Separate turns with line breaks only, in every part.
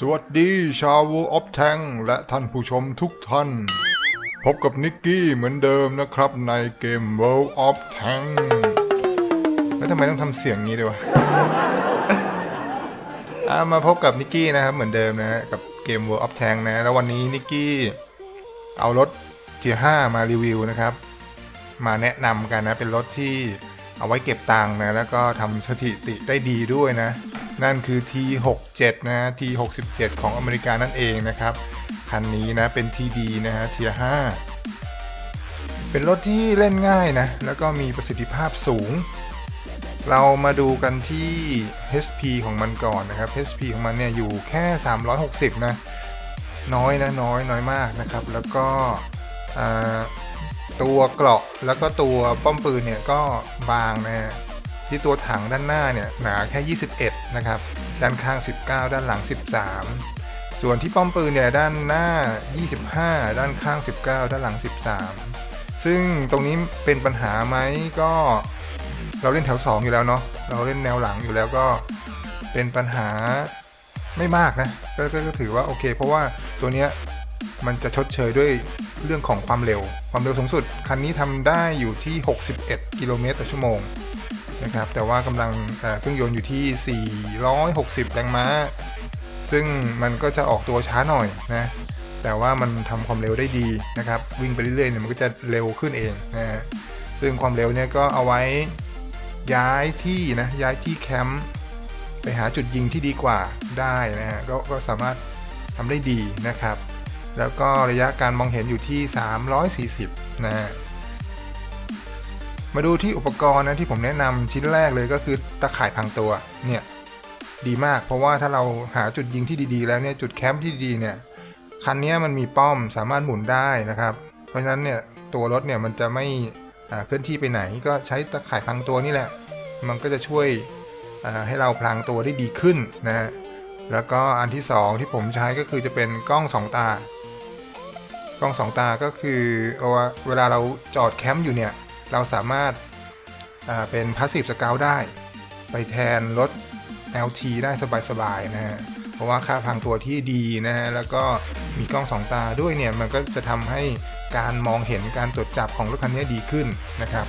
สวัสดีชาว World of Tank และท่านผู้ชมทุกท่าน พบกับนิกกี้เหมือนเดิมนะครับในเกม World of Tank แล้วทำไมต้องทำเสียงนี้ด้วยวะอะมาพบกับนิกกี้นะครับเหมือนเดิมนะฮะกับเกม World of Tank นะ แล้ววันนี้นิกกี้เอารถเทีย5มารีวิวนะครับ มาแนะนำกันนะ เป็นรถที่เอาไว้เก็บตังค์นะ แล้วก็ทำสถิติได้ดีด้วยนะ นั่นคือ T67 นะ T67 ของอเมริกานั่นเองนะครับ คันนี้นะเป็น TD นะฮะเทีย5เป็นรถที่เล่นง่ายนะ แล้วก็มีประสิทธิภาพสูง เรามาดูกันที่ HP ของมันก่อนนะครับ HP ของมันเนี่ยอยู่แค่ 360 นะ น้อยนะน้อยน้อยมากนะครับ แล้วก็ตัวเกราะแล้วก็ตัวป้อมปืนเนี่ยก็บางนะฮะ ที่ตัวถังด้านหน้าเนี่ยหนาแค่ 21 นะครับ ด้านข้าง 19 ด้านหลัง 13 ส่วนที่ป้อมปืนเนี่ยด้านหน้า 25 ด้านข้าง 19 ด้านหลัง 13 ซึ่งตรงนี้เป็นปัญหาไหมก็เราเล่นแถว 2 อยู่แล้วเนาะเราเล่นแนวหลังอยู่แล้วก็เป็นปัญหาไม่มากนะก็ก็ก็ถือว่าโอเค เพราะว่าตัวเนี้ยมันจะชดเชยด้วยเรื่องของความเร็ว ความเร็วสูงสุด คันนี้ทำได้อยู่ที่ 61 กิโลเมตรต่อชั่วโมง นะครับแต่ว่ากำลังเครื่องยนต์อยู่ที่ 460 แรงม้า ซึ่งมันก็จะออกตัวช้าหน่อยนะแต่ว่ามันทำความเร็วได้ดีนะครับวิ่งไปเรื่อยๆเนี่ยมันก็จะเร็วขึ้นเองนะฮะซึ่งความเร็วเนี่ยก็เอาไว้ย้ายที่นะย้ายที่แคมป์ไปหาจุดยิงที่ดีกว่าได้นะฮะกก็สามารถทำได้ดีนะครับ แล้วก็ระยะการมองเห็นอยู่ที่ 340 นะฮะ มาดูที่อุปกรณ์นะที่ผมแนะนำชิ้นแรกเลยก็คือตะข่ายพังตัวเนี่ยดีมาก เพราะว่าถ้าเราหาจุดยิงที่ดีๆ แล้วเนี่ยจุดแคมป์ที่ดีเนี่ยคันนี้มันมีป้อมสามารถหมุนได้นะครับ เพราะฉะนั้นเนี่ยตัวรถเนี่ยมันจะไม่เคลื่อนที่ไปไหน ก็ใช้ตะข่ายพรางตัวนี่แหละ มันก็จะช่วยให้เราพลางตัวได้ดีขึ้นนะฮะแล้วก็อันที่สองที่ผมใช้ก็คือจะเป็นกล้องสองตา กล้องสองตาก็คือเวลาเราจอดแคมป์อยู่เนี่ย เราสามารถาเป็นพาสซีฟสเกลได้ ไปแทนรถ LT ได้สบายๆนะฮะ เพราะว่าค่าพรางตัวที่ดีนะฮะ แล้วก็มีกล้องสองตาด้วยเนี่ย มันก็จะทำให้การมองเห็นการตรวจจับของรถคันนี้ดีขึ้นนะครับ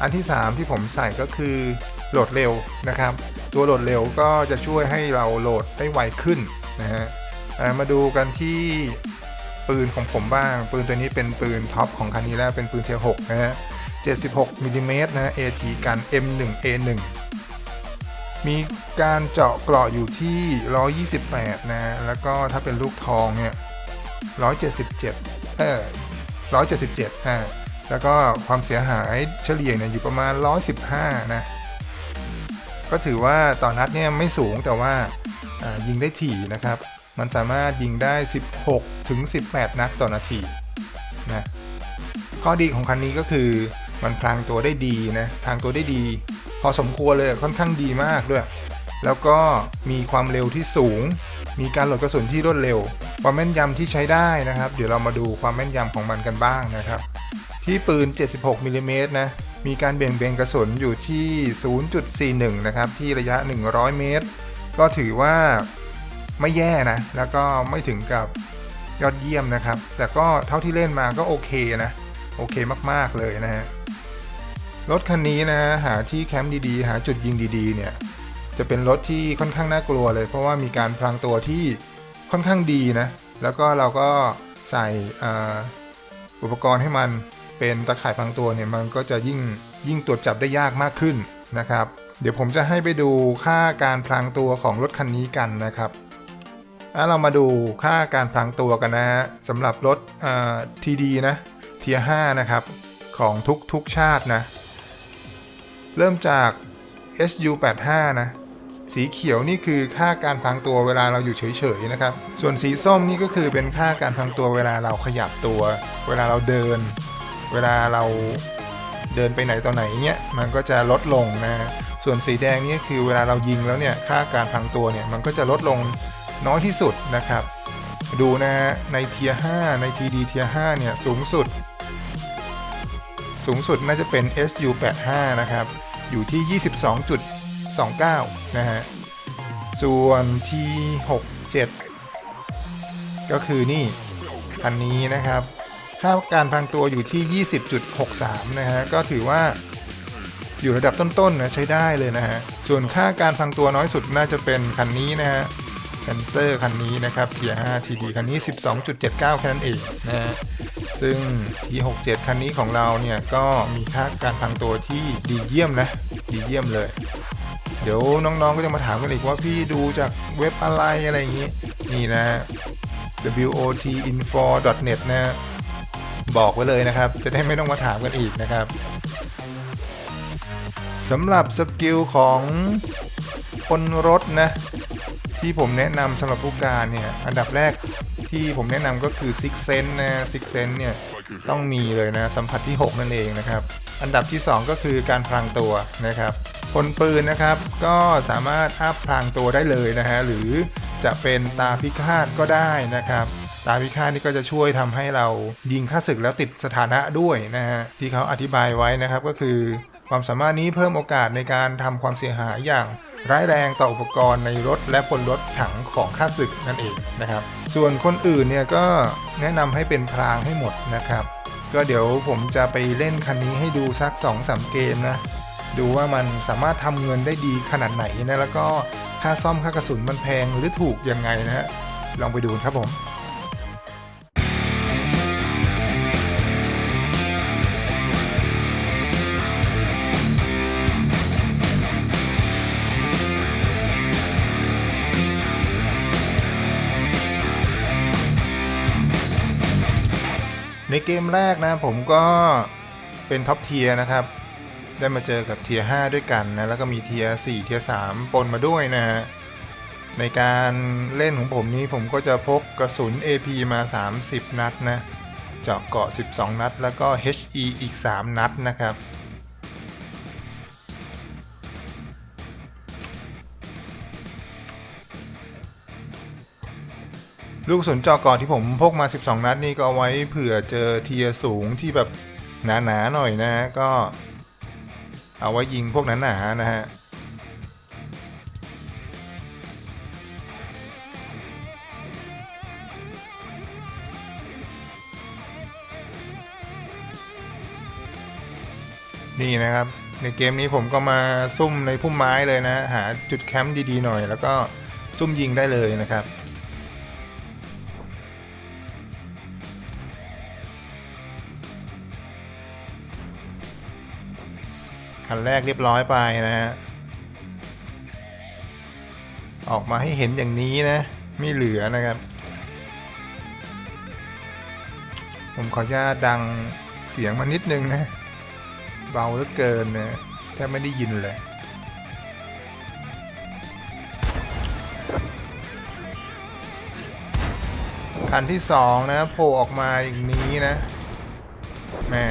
อันที่ 3 ที่ผมใส่ก็คือโหลดเร็วนะครับ ตัวโหลดเร็วก็จะช่วยให้เราโหลดได้ไวขึ้นนะฮะมาดูกันที่ปืนของผมบ้าง ปืนตัวนี้เป็นปืนท็อปของคันนี้แล้วเป็นปืนเทีย6นะฮะ 76มิลลิเมตรนะ AT กัน M1A1 มีการเจาะเกราะอยู่ที่ 128 นะ แล้วก็ถ้าเป็นลูกทองเนี่ย 177 เออ177 อ่า แล้วก็ความเสียหายเฉลี่ยเนี่ยอยู่ประมาณ 115 นะ ก็ถือว่าต่อนนัดเนี่ยไม่สูงแต่ว่าอ่ายิงได้ถี่นะครับ มันสามารถยิงได้ 16 ถึง 18 นัดต่อนาทีนะ ข้อดีของคันนี้ก็คือ มันพลางตัวได้ดีนะพลางตัวได้ดี พอสมควรเลยค่อนข้างดีมากด้วย แล้วก็มีความเร็วที่สูง มีการโหลดกระสุนที่รวดเร็ว ความแม่นยำที่ใช้ได้นะครับ เดี๋ยวเรามาดูความแม่นยำของมันกันบ้างนะครับ ที่ปืน 76มิลลิเมตรนะมีการเบี่ยงเบนกระสุนอยู่ที่ 0.41 นะครับ ที่ระยะ 100 เมตร ก็ถือว่าไม่แย่นะ แล้วก็ไม่ถึงกับยอดเยี่ยมนะครับ แต่ก็เท่าที่เล่นมาก็โอเคนะ โอเคมาก ๆ เลยนะฮะ รถคันนี้นะหาที่แคมป์ดีๆ หาจุดยิงดีๆ เนี่ยจะเป็นรถที่ค่อนข้างน่ากลัวเลย เพราะว่ามีการพลางตัวที่ค่อนข้างดีนะ แล้วก็เราก็ใส่อ,อุปกรณ์ให้มันเป็นตะข่ายพลางตัวเนี่ยมันก็จะยิ่งยิ่งตรวจจับได้ยากมากขึ้นนะครับ เดี๋ยวผมจะให้ไปดูค่าการพลางตัวของรถคันนี้กันนะครับอะเรามาดูค่าการพลางตัวกันนะฮะสำหรับรถทีดีนะเทีย5นะครับของทุกทุกชาตินะ เริ่มจาก SU85 นะสีเขียวนี่คือค่าการพลางตัวเวลาเราอยู่เฉยๆนะครับ ส่วนสีส้มนี่ก็คือเป็นค่าการพลางตัวเวลาเราขยับตัว เวลาเราเดิน เวลาเราเดินไปไหนต่อไหนเนี้ยมันก็จะลดลงนะ ส่วนสีแดงนี่คือเวลาเรายิงแล้วเนี่ยค่าการพลางตัวเนี่ยมันก็จะลดลงน้อยที่สุดนะครับ ดูนะฮะในเทีย5ใน TD เทีย5เนี่ยสูงสุด สูงสุดน่าจะเป็น SU85 นะครับ อยู่ที่ 22.29 นะฮะ ส่วน T67 ก็คือนี่คันนี้นะครับ ค่าการพรางตัวอยู่ที่ 20.63 นะฮะ ก็ถือว่าอยู่ระดับต้นๆนะใช้ได้เลยนะฮะ ส่วนค่าการพรางตัวน้อยสุดน่าจะเป็นคันนี้นะฮะ นเซอร์คันนี้นะครับเทีย5 TD คันนี้ 12.79 แค่นั้นเองนะซึ่ง T67 คันนี้ของเราเนี่ย ก็มีค่าการพรางตัวที่ดีเยี่ยมนะ ดีเยี่ยมเลย เดี๋ยวน้องๆก็จะมาถามกันอีกว่าพี่ดูจากเว็บอะไรอะไรอย่างนี้ นี่นะ wotinfo.net นะ บอกไว้เลยนะครับ จะได้ไม่ต้องมาถามกันอีกนะครับสำหรับสกิลของคนรถนะ ที่ผมแนะนำสำหรับผู้การเนี่ย อันดับแรกที่ผมแนะนำก็คือ Six Sense นะ Six Sense เนี่ย ต้องมีเลยนะ สัมผัสที่ 6 นั่นเองนะครับ อันดับที่ 2 ก็คือการพลางตัวนะครับคนปืนนะครับก็สามารถอัพพลางตัวได้เลยนะฮะหรือจะเป็นตาพิฆาตก็ได้นะครับตาพิฆาตนี่ก็จะช่วยทำให้เรายิงค่าศึกแล้วติดสถานะด้วยนะฮะที่เขาอธิบายไว้นะครับก็คือ ความสามารถนี้เพิ่มโอกาสในการทำความเสียหายอย่าง ร้ายแรงต่ออุปกรณ์ในรถและบนรถถังของข้าศึกนั่นเองนะครับ ส่วนคนอื่นเนี่ยก็แนะนำให้เป็นพรางให้หมดนะครับ ก็เดี๋ยวผมจะไปเล่นคันนี้ให้ดูสัก2อสเกมนะดูว่ามันสามารถทำเงินได้ดีขนาดไหนนะแล้วก็ค่าซ่อมค่ากระสุนมันแพงหรือถูกยังไงนะฮะลองไปดูครับผม ในเกมแรกนะผมก็เป็นท็อปเทียนะครับ ได้มาเจอกับเทียร์5ด้วยกันนะ แล้วก็มีเทียร์4เทียร์3ปนมาด้วยนะฮะในการเล่นของผมนี้ผมก็จะพกกระสุน AP มา 30 นัดนะ เจาะเกาะ 12 นัด แล้วก็ HE อีก 3 นัดนะครับ ลูกกระสุนเจาะเกาะที่ผมพกมา 12 นัดนี่ก็เอาไว้เผื่อเจอเทียสูงที่แบบหนาๆหน่อยนะฮะก็ เอาไว้ยิงพวกนั้นหนานะฮะนี่นะครับ ในเกมนี้ผมก็มาซุ่มในพุ่มไม้เลยนะ หาจุดแคมป์ดีๆหน่อย แล้วก็ซุ่มยิงได้เลยนะครับ คันแรกเรียบร้อยไปนะฮะ ออกมาให้เห็นอย่างนี้นะ ไม่เหลือนะครับ ผมขออนุญาตดังเสียงมานิดนึงนะ เบาเหลือเกินนะแทบไม่ได้ยินเลยคันที่สองนะโผล่ออกมาอย่างนี้นะแม่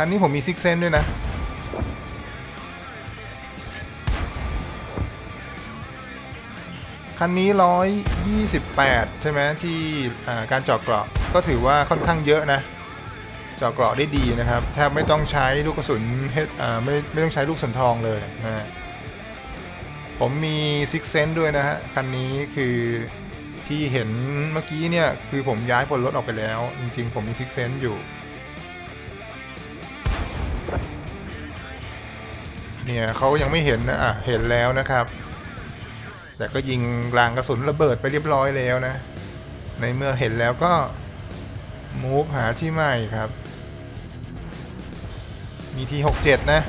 คันนี้ผมมีซิกเซนด้วยนะ คันนี้ 128 ใช่ไหมที่การเจาะเกราะก็ถือว่าค่อนข้างเยอะนะเจาะเกราะได้ดีนะครับแทบไม่ต้องใช้ลูกกระสุนไม่ไม่ต้องใช้ลูกสันทองเลยนะผมมีซิกเซนด้วยนะฮะคันนี้คือที่เห็นเมื่อกี้เนี่ยคือผมย้ายบนรถออกไปแล้ว จริงๆ ผมมีซิกเซนอยู่ เนี่ยเขายังไม่เห็นนะอะเห็นแล้วนะครับ แต่ก็ยิงรางกระสุนระเบิดไปเรียบร้อยแล้วนะ ในเมื่อเห็นแล้วก็มูฟหาที่ใหม่ครับ มีที67 นะ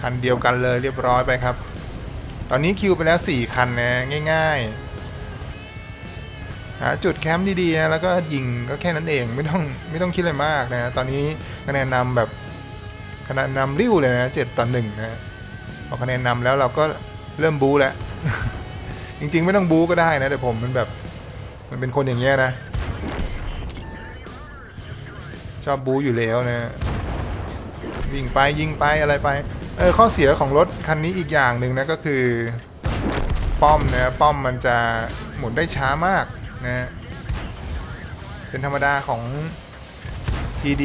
คันเดียวกันเลยเรียบร้อยไปครับ ตอนนี้คิวไปแล้ว 4 คันนะ ง่ายๆหาจุดแคมป์ดีๆนะแล้วก็ยิงก็แค่นั้นเองไม่ต้องไม่ต้องคิดอะไรมากนะ ตอนนี้คะแนนนำแบบ คะนนำริ้วเลยนะ7ต่อ1นะพอคะแนนนำแล้วเราก็เริ่มบู๊แล้วจริงๆ ไม่ต้องบู๊ก็ได้นะ แต่ผมมันแบบมันเป็นคนอย่างเงี้ยนะ ชอบบู๊อยู่แล้วนะวิ่งไปยิงไปอะไรไปเออข้อเสียของรถคันนี้อีกอย่างหนึ่งนะก็คือป้อมนะป้อมมันจะหมุนได้ช้ามากนะเป็นธรรมดาของ TD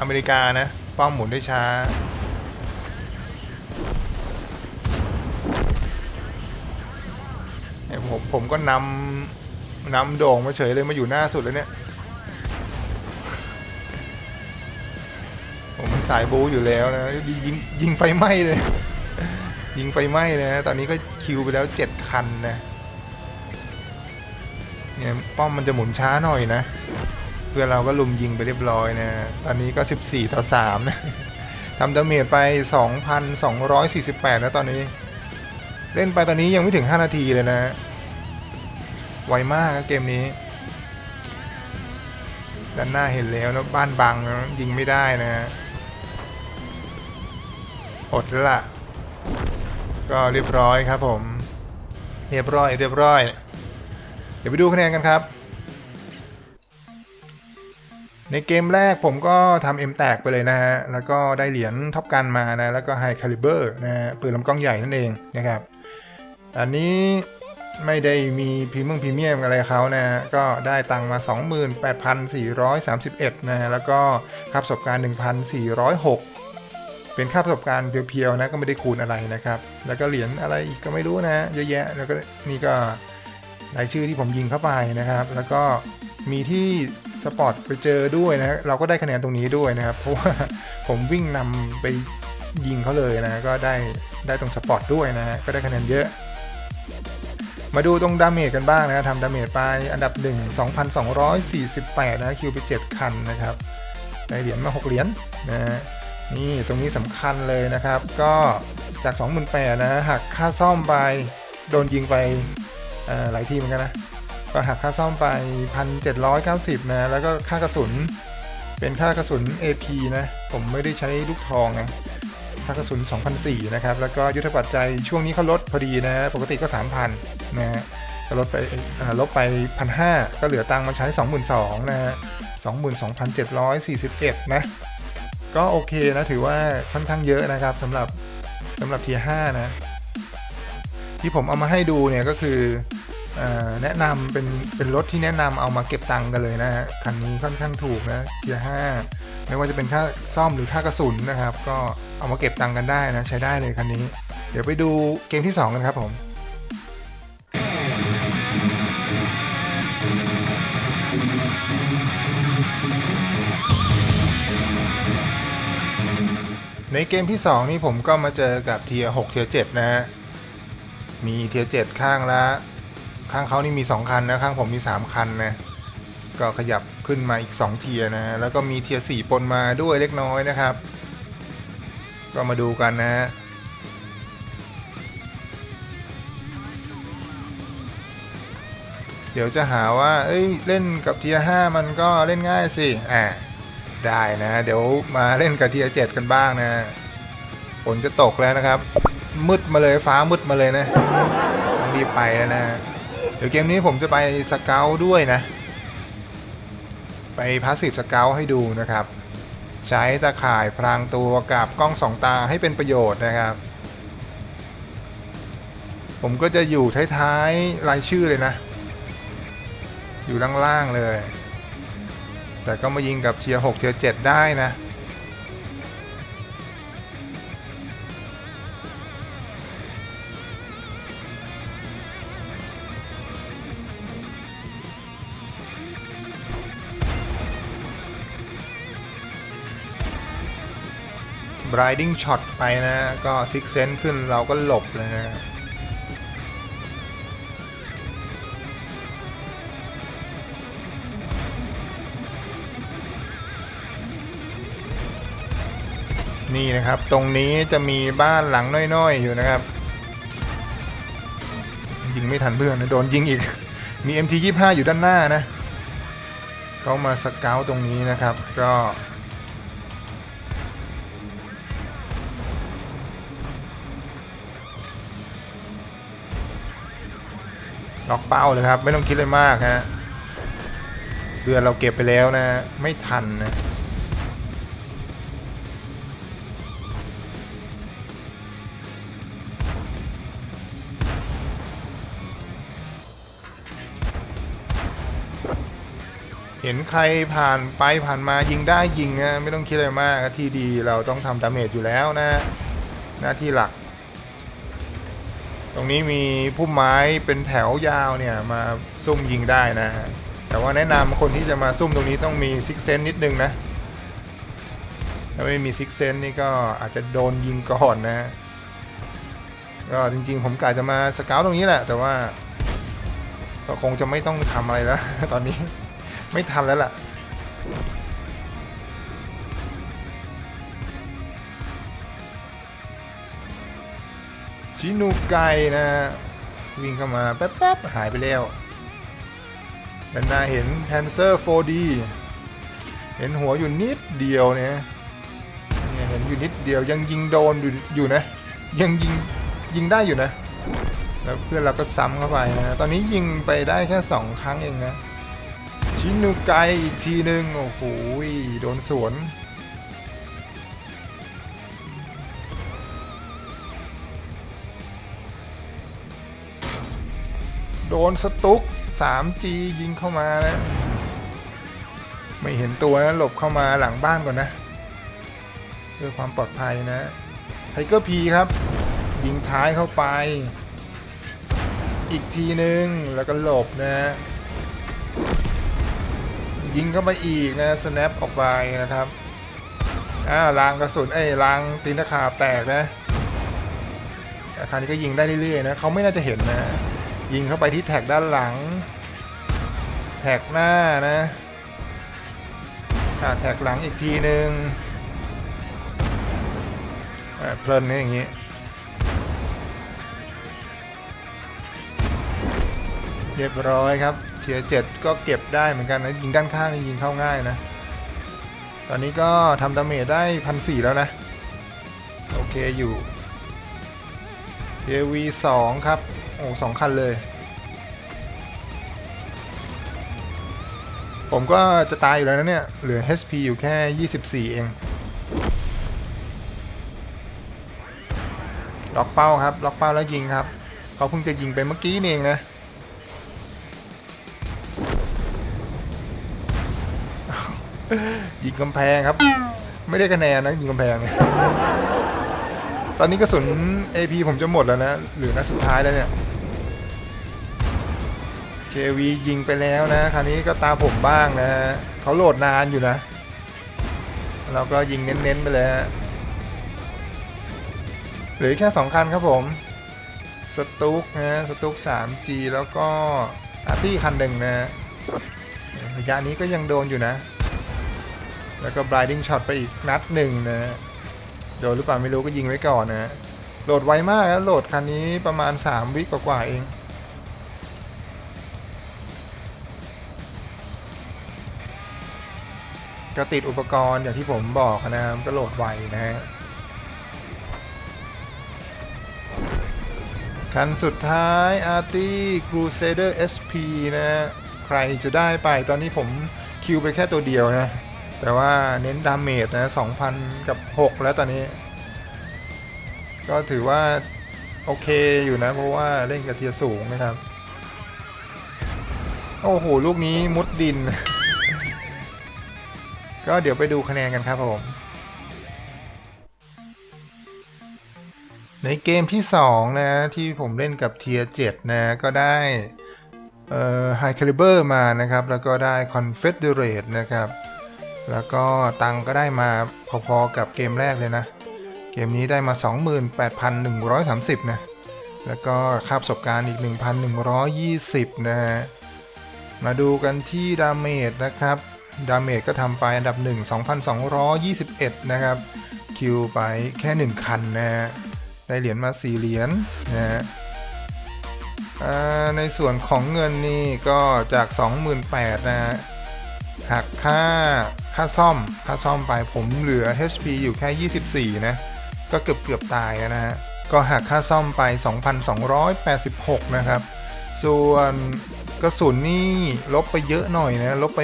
อเมริกานะ ป้อมหมุนได้ช้า เนี่ยผมผมก็นำนำโด่งมาเฉยเลยมาอยู่หน้าสุดแล้วเนี่ย ผมสายบูอยู่แล้วนะ ยิงยิงไฟไหม้เลย ยิงไฟไหม้เลยนะ ตอนนี้ก็คิวไปแล้วเจ็ดคันนะ เนี่ยป้อมมันจะหมุนช้าหน่อยนะ เพื่อเราก็ลุมยิงไปเรียบร้อยนะ ตอนนี้ก็ 14 ต่อ 3 นะทำดาเมจไป 2,248นะตอนนี้ เล่นไปตอนนี้ยังไม่ถึง 5 นาทีเลยนะ ไวมากเกมนี้ ด้านหน้าเห็นแล้วแล้วบ้านบังนะยิงไม่ได้นะอดแล้วล่ะ ก็เรียบร้อยครับผม เรียบร้อยเรียบร้อย เดี๋ยวไปดูคะแนนกันครับ ในเกมแรกผมก็ทำเอ็มแตกไปเลยนะฮะ แล้วก็ได้เหรียญท็อปกันมานะ แล้วก็ไฮคาลิเบอร์นะฮะปืนลำกล้องใหญ่นั่นเองนะครับ อันนี้ไม่ได้มีพรีเมียมพรีเมียมอะไรเขานะฮะ ก็ได้ตังค์มา 28,431 นะฮะ แล้วก็ค่าประสบการณ์ 1,406 เป็นค่าประสบการณ์เพียวๆนะ ก็ไม่ได้คูณอะไรนะครับ แล้วก็เหรียญอะไรอีกก็ไม่รู้นะฮะเยอะแยะ แล้วก็นี่ก็รายชื่อที่ผมยิงเข้าไปนะครับ แล้วก็มีที่ สปอร์ตไปเจอด้วยนะเราก็ได้คะแนนตรงนี้ด้วยนะครับ เพราะว่าผมวิ่งนำไปยิงเขาเลยนะก็ได้ได้ตรงสปอร์ตด้วยนะก็ได้คะแนนเยอะ มาดูตรงดาเมจกันบ้างนะทำดาเมจไปอันดับ 1 2,248 นะคิวไป 7 คันนะครับได้เหรียญมา 6 เหรียญนะฮะนี่ตรงนี้สำคัญเลยนะครับ ก็จาก 28,000นะหักค่าซ่อมไปโดนยิงไปหลายทีเหมือนกันนะ ก็หักค่าซ่อมไป 1,790 นะ แล้วก็ค่ากระสุน เป็นค่ากระสุน AP นะ ผมไม่ได้ใช้ลูกทองนะค่ากระสุน2,004นะครับ แล้วก็ยุทธปัจจัยช่วงนี้เขาลดพอดีนะ ปกติก็ 3,000 นะฮะก็ลดไปลบไป 1,500 ก็เหลือตังค์มาใช้ 22,000 นะฮะ 22,741 นะ ก็โอเคนะ ถือว่าค่อนข้างเยอะนะครับสำหรับสำหรับเทีย5นะ ที่ผมเอามาให้ดูเนี่ยก็คือ แนะนำเป็นเป็นรถที่แนะนำเอามาเก็บตังค์กันเลยนะฮะคันนี้ค่อนข้างถูกนะเทียห้าไม่ว่าจะเป็นค่าซ่อมหรือค่ากระสุนนะครับ ก็เอามาเก็บตังค์กันได้นะใช้ได้เลยคันนี้ เดี๋ยวไปดูเกมที่ 2 กันครับผมในเกมที่ 2 นี่ผมก็มาเจอกับเทีย6เทีย7นะฮะ มีเทีย7ข้างละ ข้างเขานี่มี 2 คันนะข้างผมมี 3 คันนะก็ขยับขึ้นมาอีก 2 เทียนะแล้วก็มีเทีย4ปนมาด้วยเล็กน้อยนะครับ ก็มาดูกันนะเดี๋ยวจะหาว่า เอ้ย เล่นกับเทีย5มันก็เล่นง่ายสิ อ่า ได้นะ เดี๋ยวมาเล่นกับเทีย7กันบ้างนะ ฝนจะตกแล้วนะครับ มืดมาเลยฟ้ามืดมาเลยนะ รีบไปแล้วนะ เดี๋ยวเกมนี้ผมจะไปสเกลด้วยนะ ไปพาสซีฟสเกลให้ดูนะครับ ใช้ตะข่ายพรางตัวกับกล้องสองตาให้เป็นประโยชน์นะครับ ผมก็จะอยู่ท้ายๆรายชื่อเลยนะ อยู่ล่างๆเลย แต่ก็มายิงกับเทียร์6เทียร์7ได้นะ Briding Shot ไปนะ ก็ซิกเซนขึ้นเราก็หลบเลยนะนี่นะครับตรงนี้จะมีบ้านหลังน้อยๆ อยู่นะครับ ยิงไม่ทันเพื่อนนะโดนยิงอีก มี MT25 อยู่ด้านหน้านะเขามาสเกลตรงนี้นะครับ ก็ ล็อกเป้าเลยครับ ไม่ต้องคิดเลยมากฮะเพื่อนเราเก็บไปแล้วนะ ไม่ทันนะเห็นใครผ่านไปผ่านมายิงได้ยิงนะไม่ต้องคิดอะไรมากที่ดีเราต้องทำดาเมจอยู่แล้วนะ หน้าที่หลัก รงนี้มีพุ่มไม้เป็นแถวยาวเนี่ยมาซุ่มยิงได้นะ แต่ว่าแนะนำคนที่จะมาซุ่มตรงนี้ต้องมีซิกเซนนิดนึงนะถ้าไม่มีซิกเซนนี่ก็อาจจะโดนยิงก่อนนะ ก็จริงๆ ผมกะจะมาสเกลตรงนี้แหละ แต่ว่าก็คงจะไม่ต้องทำอะไรแล้ว ตอนนี้ไม่ทันแล้วล่ะ ชินูไกนะ วิ่งเข้ามาแป๊บๆหายไปแล้วด้านหน้าเห็นแพนเซอร์ 4D เห็นหัวอยู่นิดเดียวเนี่ยเห็นอยู่นิดเดียวยังยิงโดนอยู่อยู่นะ ยังยิงยิงได้อยู่นะ แล้วเพื่อนเราก็ซ้ำเข้าไปนะ ตอนนี้ยิงไปได้แค่ 2 ครั้งเองนะ ชินูไกอีกทีหนึ่งโอ้โหโดนสวน นสตุก 3G ยิงเข้ามานะ ไม่เห็นตัวนะ หลบเข้ามาหลังบ้านก่อนนะ เพื่อความปลอดภัยนะไทเกอร์พีครับ ยิงท้ายเข้าไป อีกทีหนึ่งแล้วก็หลบนะ ยิงเข้าไปอีกนะ snap ออกไปนะครับอ่ารางกระสุนเอ้รางตีนตะขาบแตกนะต่คราวนี้ก็ยิงได้เรื่อยๆนะเขาไม่น่าจะเห็นนะ ยิงเข้าไปที่แท็กด้านหลัง แท็กหน้านะแท็กหลังอีกทีหนึ่งอ่าเพลินนี่อย่างนี้เรียบร้อยครับเทียเจ็ดก็เก็บได้เหมือนกันนะยิงด้านข้างนี่ยิงเข้าง่ายนะ ตอนนี้ก็ทำดาเมจได้พันสี่แล้วนะ โอเคอยู่ AV 2ครับ โอ้สองคันเลย ผมก็จะตายอยู่แล้วนะเนี่ย เหลือ HP อยู่แค่ 24 เอง ล็อกเป้าครับ ล็อกเป้าแล้วยิงครับ เขาเพิ่งจะยิงไปเมื่อกี้เองนะยิงกำแพงครับ ไม่ได้คะแนนนะยิงกำแพงตอนนี้กระสุน AP ผมจะหมดแล้วนะหลือนัดสุดท้ายแล้วเนี่ย KV ยิงไปแล้วนะ คราวนี้ก็ตาผมบ้างนะเขาโหลดนานอยู่นะ เราก็ยิงเน้นๆไปเลยฮะหลือแค่2คันครับผม สตุกนะสตุก 3G แล้วก็อาร์ตี้คันหนึ่งนะระยะนี้ก็ยังโดนอยู่นะ แล้วก็ blinding shot ไปอีกนัดหนึ่งนะ โดนหรือเปล่าไม่รู้ก็ยิงไว้ก่อนนะ โหลดไวมากนะโหลดคันนี้ประมาณ 3 วิกว่าๆเอง ก็ติดอุปกรณ์อย่างที่ผมบอกนะครับก็โหลดไวนะฮะคันสุดท้าย Arty Crusader SP นะใครจะได้ไปตอนนี้ผมคิวไปแค่ตัวเดียวนะ แต่ว่าเน้นดาเมจนะ2,000 กับ 6 แล้วตอนนี้ ก็ถือว่า โอเคอยู่นะ เพราะว่าเล่นกับเทียสูงนะครับ โอ้โห ลูกนี้มุดดิน ก็เดี๋ยวไปดูคะแนนกันครับผม ในเกมที่ 2 นะ ที่ผมเล่นกับเทียร์7นะ ก็ได้เอ่อ High Caliber มานะครับ แล้วก็ได้ Confederate นะครับ แล้วก็ตังก็ได้มาพอๆกับเกมแรกเลยนะ เกมนี้ได้มา 28,130 นะ แล้วก็ค่าประสบการณ์อีก 1,120 นะฮะมาดูกันที่ดาเมจนะครับ ดาเมจก็ทำไปอันดับ 1 2,221 นะครับ คิวไปแค่ 1 คันนะฮะได้เหรียญมา 4 เหรียญนะฮะในส่วนของเงินนี่ก็จาก 28,000นะฮะหักค่าค่าซ่อมค่าซ่อมไปผมเหลือ HP อยู่แค่ 24 นะ ก็เกือบเกือบตายนะฮะ ก็หักค่าซ่อมไป 2,286 นะครับ ส่วน กระสุนนี่ลบไปเยอะหน่อยนะ ลบไป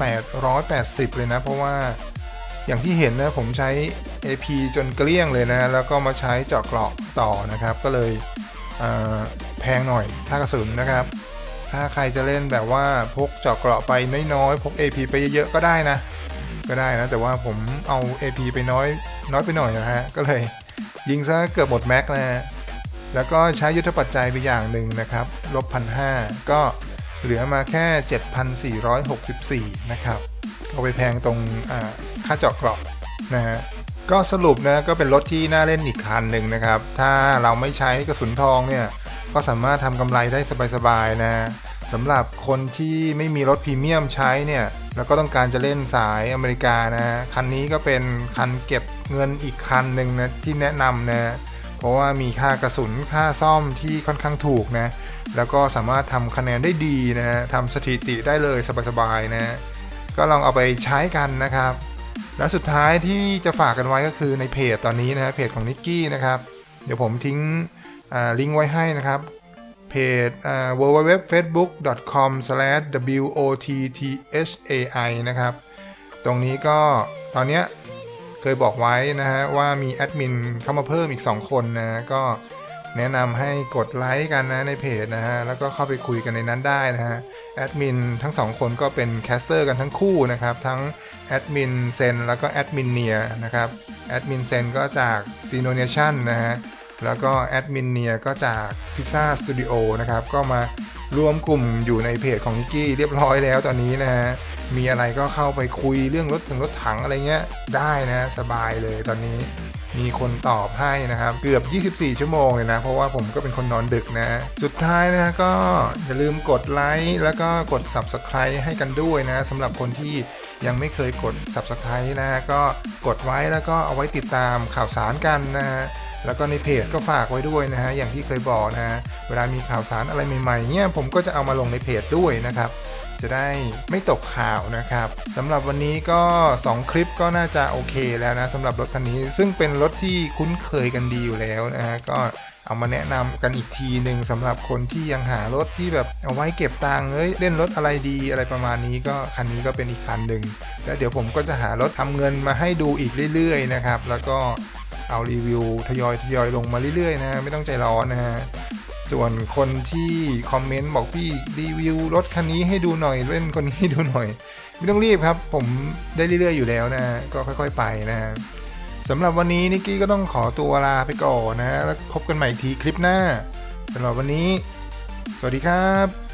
16,880 เลยนะ เพราะว่าอย่างที่เห็นนะผมใช้ AP จนเกลี้ยงเลยนะ แล้วก็มาใช้เจาะเกราะต่อนะครับ ก็เลยเแพงหน่อยค่ากระสุนนะครับ ถ้าใครจะเล่นแบบว่าพกเจาะเกราะไปน้อยๆ พก AP ไปเยอะๆก็ได้นะ ก็ได้นะ แต่ว่าผมเอา AP ไปน้อยน้อยไปหน่อยนะฮะ ก็เลยยิงซะเกือบหมดแม็กนะฮะ แล้วก็ใช้ยุทธปัจจัยไปอย่างหนึ่งนะครับลบพันห้าก็เหลือมาแค่ 7,464 นะครับเอาไปแพงตรงค่าเจาะเกราะนะฮะก็สรุปนะก็เป็นรถที่น่าเล่นอีกคันหนึ่งนะครับ ถ้าเราไม่ใช้กระสุนทองเนี่ยก็สามารถทำกำไรได้สบายๆนะสำหรับคนที่ไม่มีรถพรีเมียมใช้เนี่ยแล้วก็ต้องการจะเล่นสายอเมริกานะคันนี้ก็เป็นคันเก็บเงินอีกคันหนึ่งนะที่แนะนำนะ เพราะว่ามีค่ากระสุนค่าซ่อมที่ค่อนข้างถูกนะ แล้วก็สามารถทำคะแนนได้ดีนะฮะทำสถิติได้เลยสบายๆนะก็ลองเอาไปใช้กันนะครับ แล้วสุดท้ายที่จะฝากกันไว้ก็คือในเพจตอนนี้นะเพจของนิกกี้นะครับ เดี๋ยวผมทิ้งลิงก์ไว้ให้นะครับเพจ www.facebook.com/wotthai นะครับ ตรงนี้ก็ตอนเนี้ย เคยบอกไว้นะฮะว่ามีแอดมินเข้ามาเพิ่มอีก 2 คนนะก็แนะนำให้กดไลค์กันนะในเพจนะฮะแล้วก็เข้าไปคุยกันในนั้นได้นะฮะแอดมินทั้งสองคนก็เป็นแคสเตอร์กันทั้งคู่นะครับ ทั้งแอดมินเซนแล้วก็แอดมินเนียนะครับแอดมินเซนก็จาก z e n o n a t i o n นะฮะแล้วก็แอดมินเนียก็จาก Pizza Studio นะครับก็มารวมกลุ่มอยู่ในเพจของนิกกี้เรียบร้อยแล้วตอนนี้นะฮะ มีอะไรก็เข้าไปคุยเรื่องรถถึงรถถังอะไรเงี้ยได้นะสบายเลยตอนนี้มีคนตอบให้นะครับ เกือบ 24 ชั่วโมงเลยนะ เพราะว่าผมก็เป็นคนนอนดึกนะ สุดท้ายนะก็อย่าลืมกดไลค์แล้วก็กด Subscribe ให้กันด้วยนะสำหรับคนที่ยังไม่เคยกด Subscribe นะก็กดไว้แล้วก็เอาไว้ติดตามข่าวสารกันนะแล้วก็ในเพจก็ฝากไว้ด้วยนะฮะอย่างที่เคยบอกนะฮะเวลามีข่าวสารอะไรใหม่ๆเนี่ยผมก็จะเอามาลงในเพจด้วยนะครับ จะได้ไม่ตกข่าวนะครับสำหรับวันนี้ก็ 2 คลิปก็น่าจะโอเคแล้วนะสำหรับรถคันนี้ ซึ่งเป็นรถที่คุ้นเคยกันดีอยู่แล้วนะฮะก็เอามาแนะนำกันอีกทีหนึ่งสำหรับคนที่ยังหารถที่แบบเอาไว้เก็บตังค์เอ้ยเล่นรถอะไรดีอะไรประมาณนี้ก็คันนี้ก็เป็นอีกคันหนึ่งแล้วเดี๋ยวผมก็จะหารถทำเงินมาให้ดูอีกเรื่อยๆนะครับแล้วก็เอารีวิวทยอยทยอยลงมาเรื่อยๆนะไม่ต้องใจร้อนนะฮะ ส่วนคนที่คอมเมนต์บอกพี่รีวิวรถคันนี้ให้ดูหน่อยเล่นคนนี้ดูหน่อย ไม่ต้องรีบครับ ผมได้เรื่อยๆอยู่แล้วนะ ก็ค่อยๆไปนะสำหรับวันนี้นิกกี้ก็ต้องขอตัวลาไปก่อนนะ แล้วพบกันใหม่ทีคลิปหน้าสำหรับวันนี้ สวัสดีครับ